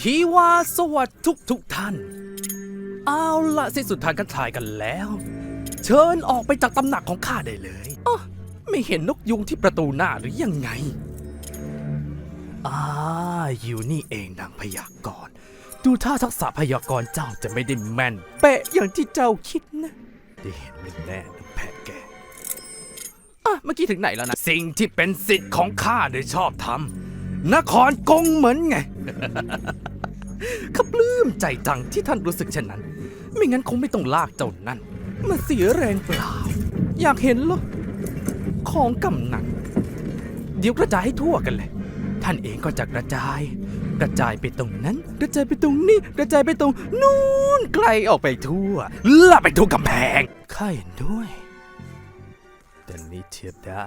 ทีว่าสวัสดีทุกทุกๆท่าน เอาละสิ้นสุดทางการถ่ายกันแล้ว เชิญออกไปจากตำหนักของข้าได้เลยอ๋อไม่เห็นนกยุงที่ประตูหน้าหรือยังไงอ่าอยู่นี่เองนางพยากรณ์ดูท่าทักษะพยากรณ์เจ้าจะไม่ได้แม่น เป๊ะอย่างที่เจ้าคิดนะได้เห็นแน่แน่ๆนะแพะแกอะเมื่อกี้ถึงไหนแล้วนะ สิ่งที่เป็นสิทธิ์ของข้าโดยชอบทำนครกงเหมือนไง ข้าปลื้มใจจังที่ท่านรู้สึกเช่นนั้น ไม่งั้นคงไม่ต้องลากเจ้านั่นมาเสียแรงเปล่า อยากเห็นเหรอ ของกำนันเดี๋ยวกระจายให้ทั่วกันเลย ท่านเองก็จะกระจาย กระจายไปตรงนั้น กระจายไปตรงนี้ กระจายไปตรงนู้นไกลออกไปทั่วล่าไปทั่วกำแพงข้าเห็นด้วย แต่นี้เทียบได้